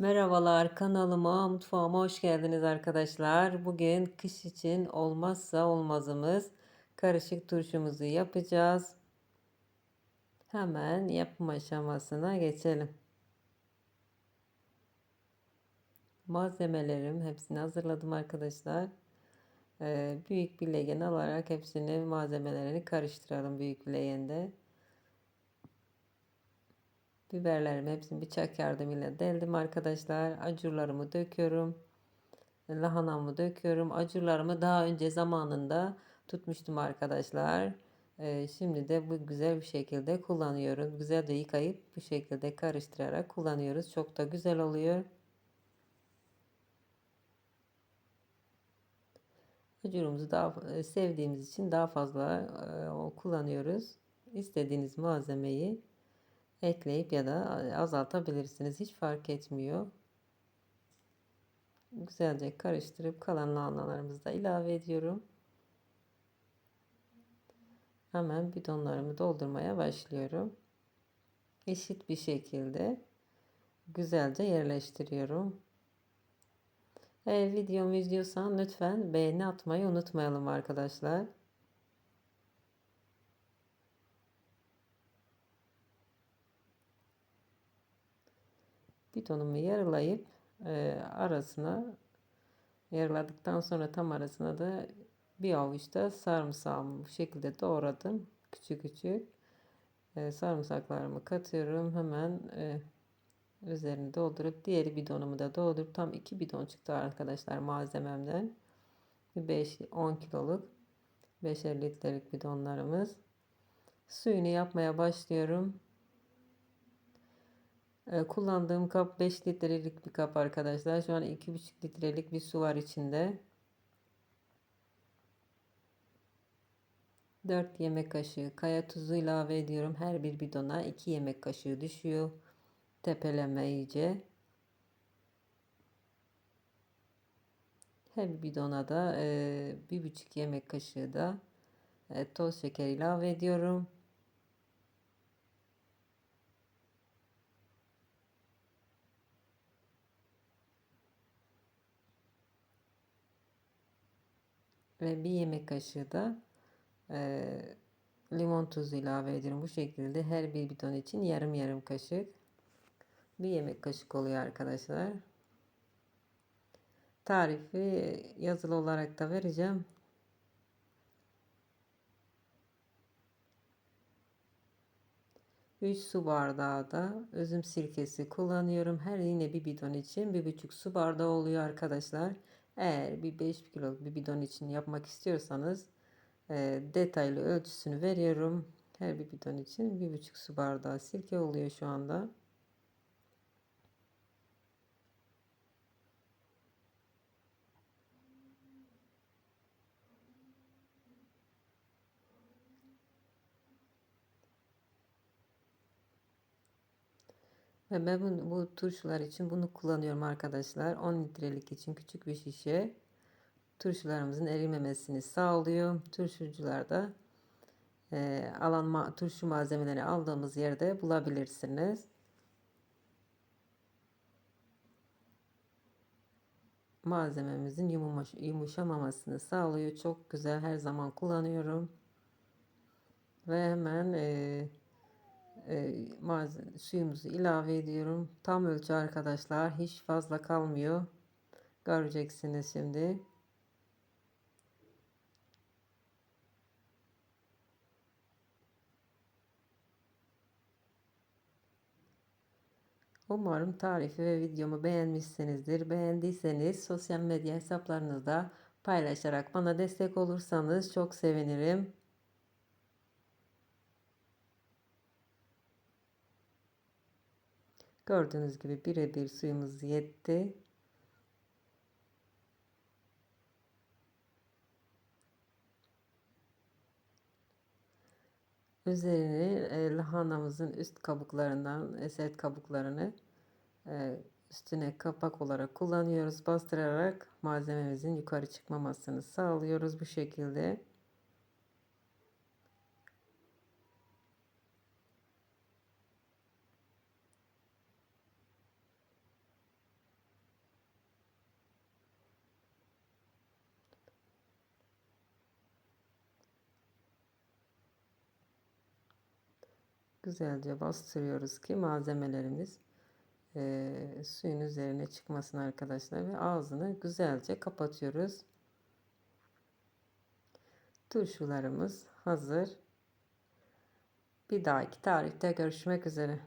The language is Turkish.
Merhabalar kanalıma, mutfağıma hoş geldiniz arkadaşlar. Bugün kış için olmazsa olmazımız karışık turşumuzu yapacağız. Hemen yapım aşamasına geçelim. Malzemelerim hepsini hazırladım arkadaşlar. Ee, büyük bir leğen alarak hepsini malzemelerini karıştıralım büyük bir leğende. Biberlerimi hepsini bıçak yardımıyla deldim arkadaşlar. Acurlarımı döküyorum. Lahanamı döküyorum. Acurlarımı daha önce zamanında tutmuştum arkadaşlar. Ee, şimdi de bu güzel bir şekilde kullanıyoruz. Güzel de yıkayıp bu şekilde karıştırarak kullanıyoruz. Çok da güzel oluyor. Acurumuzu daha e, sevdiğimiz için daha fazla e, kullanıyoruz. İstediğiniz malzemeyi ekleyip ya da azaltabilirsiniz. Hiç fark etmiyor. Güzelce karıştırıp kalan lahanalarımızı da ilave ediyorum. Hemen bidonlarımı doldurmaya başlıyorum. Eşit bir şekilde güzelce yerleştiriyorum. Eğer videomu izliyorsan lütfen beğeni atmayı unutmayalım arkadaşlar. Bitonumu yarılayıp e, arasına yarıladıktan sonra tam arasına da bir avuç da sarımsağımı bu şekilde doğradım. Küçük küçük e, sarımsaklarımı katıyorum. Hemen e, üzerini doldurup diğeri bidonumu da doldurup tam iki bidon çıktı arkadaşlar malzememden. 5-10 kiloluk 5'er litrelik bidonlarımız. Suyunu yapmaya başlıyorum. Ee, kullandığım kap 5 litrelik bir kap arkadaşlar. Şu an 2,5 litrelik bir su var içinde. 4 yemek kaşığı kaya tuzu ilave ediyorum. Her bir bidona 2 yemek kaşığı düşüyor. Tepeleme iyice. Her bidona da e, bir buçuk yemek kaşığı da e, toz şeker ilave ediyorum. Ve bir yemek kaşığı da e, limon tuzu ilave ediyorum. Bu şekilde her bir bidon için yarım yarım kaşık bir yemek kaşık oluyor arkadaşlar. Tarifi yazılı olarak da vereceğim. Üç su bardağı da üzüm sirkesi kullanıyorum. Her yine bir bidon için bir buçuk su bardağı oluyor arkadaşlar. Eğer bir 5 kiloluk bir bidon için yapmak istiyorsanız e, detaylı ölçüsünü veriyorum. Her bir bidon için bir buçuk su bardağı sirke oluyor şu anda. Ve ben bunu, bu turşular için bunu kullanıyorum arkadaşlar. 10 litrelik için küçük bir şişe turşularımızın erimemesini sağlıyor. Turşucular da e, alan ma turşu malzemeleri aldığımız yerde bulabilirsiniz. Malzememizin yumuş, yumuşamamasını sağlıyor. Çok güzel her zaman kullanıyorum. Ve hemen e, e, malzeme, suyumuzu ilave ediyorum. Tam ölçü arkadaşlar. Hiç fazla kalmıyor. Göreceksiniz şimdi. Umarım tarifi ve videomu beğenmişsinizdir. Beğendiyseniz sosyal medya hesaplarınızda paylaşarak bana destek olursanız çok sevinirim. Gördüğünüz gibi birebir suyumuz yetti. Üzerini e, lahanamızın üst kabuklarından, eset kabuklarını e, üstüne kapak olarak kullanıyoruz. Bastırarak malzememizin yukarı çıkmamasını sağlıyoruz bu şekilde. Güzelce bastırıyoruz ki malzemelerimiz e, suyun üzerine çıkmasın arkadaşlar ve ağzını güzelce kapatıyoruz. Turşularımız hazır. Bir dahaki tarifte görüşmek üzere.